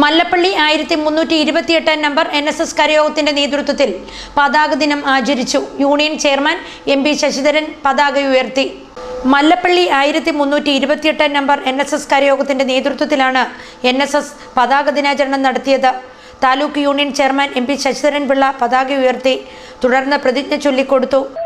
മല്ലപ്പള്ളി ആയിരത്തി മുന്നൂറ്റി ഇരുപത്തിയെട്ട് നമ്പർ എൻ എസ് എസ് കരയോഗത്തിന്റെ നേതൃത്വത്തിൽ പതാക ദിനം ആചരിച്ചു. Union chairman M P Sasidharan പതാക ഉയർത്തി. മല്ലപ്പള്ളി ആയിരത്തി മുന്നൂറ്റി ഇരുപത്തിയെട്ട് നമ്പർ എൻ എസ് എസ് കരയോഗത്തിന്റെ നേതൃത്വത്തിലാണ് എൻ എസ് എസ് പതാക ദിനാചരണം നടത്തിയത്. Taluk union chairman M P Sasidharan Pillai പതാക ഉയർത്തി. തുടർന്ന് പ്രതിജ്ഞ ചൊല്ലിക്കൊടുത്തു.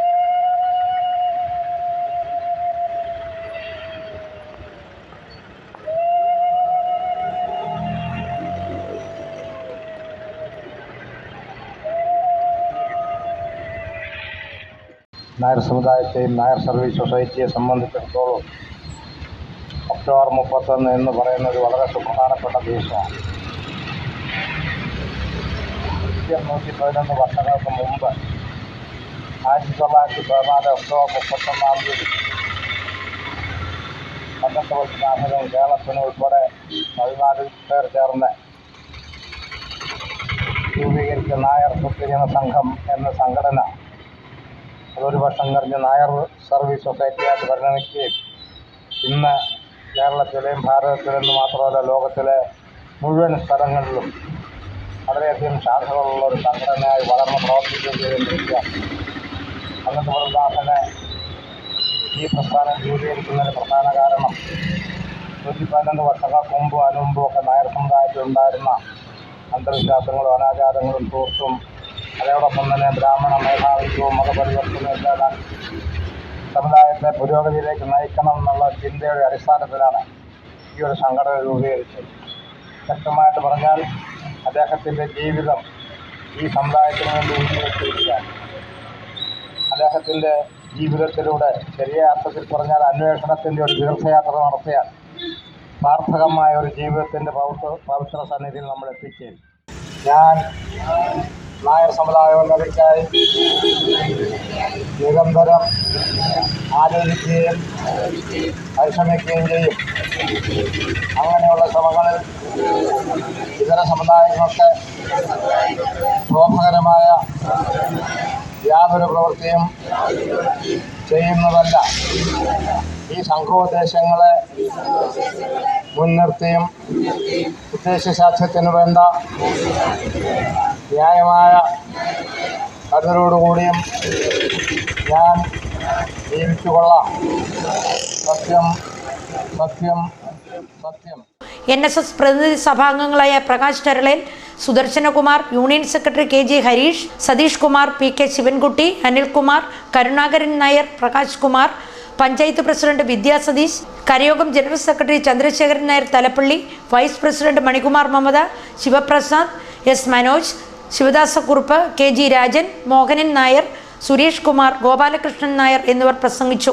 നായർ സമുദായത്തെയും നായർ സർവീസ് സൊസൈറ്റിയെ സംബന്ധിച്ചിടത്തോളം ഒക്ടോബർ മുപ്പത്തൊന്ന് എന്ന് പറയുന്നത് വളരെ സുപ്രധാനപ്പെട്ട ദിവസമാണ്. നൂറ്റി പതിനൊന്ന് വർഷങ്ങൾക്ക് മുമ്പ് ആയിരത്തി തൊള്ളായിരത്തി പതിനാല് ഒക്ടോബർ മുപ്പത്തൊന്നാം തീയതി പന്ത്രണ്ട് കേരളത്തിനും ഉൾപ്പെടെ പതിനാല് പേർ ചേർന്ന് രൂപീകരിച്ച നായർ സ്വത്തുജന സംഘം എന്ന സംഘടന അതൊരു വർഷം കഴിഞ്ഞ് നായർ സർവീസ് സൊസൈറ്റിയായിട്ട് പരിണമിക്കുകയും ഇന്ന് കേരളത്തിലെയും ഭാരതത്തിലെന്ന് മാത്രമല്ല ലോകത്തിലെ മുഴുവൻ സ്ഥലങ്ങളിലും വളരെയധികം ശാഖകളുള്ള ഒരു സംഘടനയായി വളർന്ന് പ്രവർത്തിക്കുകയും ചെയ്തിരിക്കുകയാണ്. അന്നത്തെ പ്രദാസന് ഈ പ്രസ്ഥാനം രൂപീകരിക്കുന്നതിന് പ്രധാന കാരണം നൂറ്റി പതിനൊന്ന് വർഷങ്ങൾക്ക് മുമ്പും അതിനുമ്പും ഒക്കെ നായർ സമുദായത്തിലുണ്ടായിരുന്ന അന്ധവിശ്വാസങ്ങളും അനാചാരങ്ങളും തൂർത്തും അതോടൊപ്പം തന്നെ ബ്രാഹ്മണ മേധാവിത്വവും മതപരിവർത്തനവും ഇല്ലാതാക്കി സമുദായത്തെ പുരോഗതിയിലേക്ക് നയിക്കണം എന്നുള്ള ചിന്തയുടെ അടിസ്ഥാനത്തിലാണ് ഈ ഒരു സംഘടന രൂപീകരിച്ചത്. വ്യക്തമായിട്ട് പറഞ്ഞാൽ അദ്ദേഹത്തിന്റെ ജീവിതം ഈ സമുദായത്തിന് വേണ്ടി ഉപയോഗിച്ചിരിക്കുകയാണ് അദ്ദേഹത്തിന്റെ ജീവിതത്തിലൂടെ ചെറിയ അർത്ഥത്തിൽ പറഞ്ഞാൽ അന്വേഷണത്തിന്റെ ഒരു ദീർഘയാത്ര നടത്തിയാൽ സാർത്ഥകമായ ഒരു ജീവിതത്തിന്റെ പവിത്ര പവിത്ര സന്നിധിയിൽ നമ്മൾ എത്തിച്ചേരും ഞാൻ നായർ സമുദായ ഉന്നതിക്കായി നിരന്തരം ആലോചിക്കുകയും പരിശ്രമിക്കുകയും ചെയ്യും. അങ്ങനെയുള്ള ശ്രമങ്ങളിൽ ഇതര സമുദായങ്ങൾക്ക് ശോഭകരമായ യാതൊരു പ്രവൃത്തിയും ചെയ്യുന്നതല്ല. ഈ സംഘോദ്ദേശങ്ങളെ മുൻനിർത്തിയും ഉദ്ദേശസാധ്യത്തിന് വേണ്ട ന്യായമായ കരുതലോടുകൂടിയും ഞാൻ ജീവിച്ചു കൊള്ളാം സത്യം സത്യം സത്യം. എൻ എസ് എസ് പ്രതിനിധി സഭാംഗങ്ങളായ Prakash Taralel Sudarsanakumar union secretary K J Harish Satish Kumar P K Sivankutty Anilkumar Karunakaran Nair Prakash Kumar panchayat president Vidya Satish Karayogam general secretary Chandrasekharan Nair Thalappally vice president Manikumar Mamata Sivaprasad S Manoj Sivadasakkurup K G Rajan Mohanan Nair Suresh Kumar Gopalakrishnan Nair എന്നിവർ പ്രസംഗിച്ചു.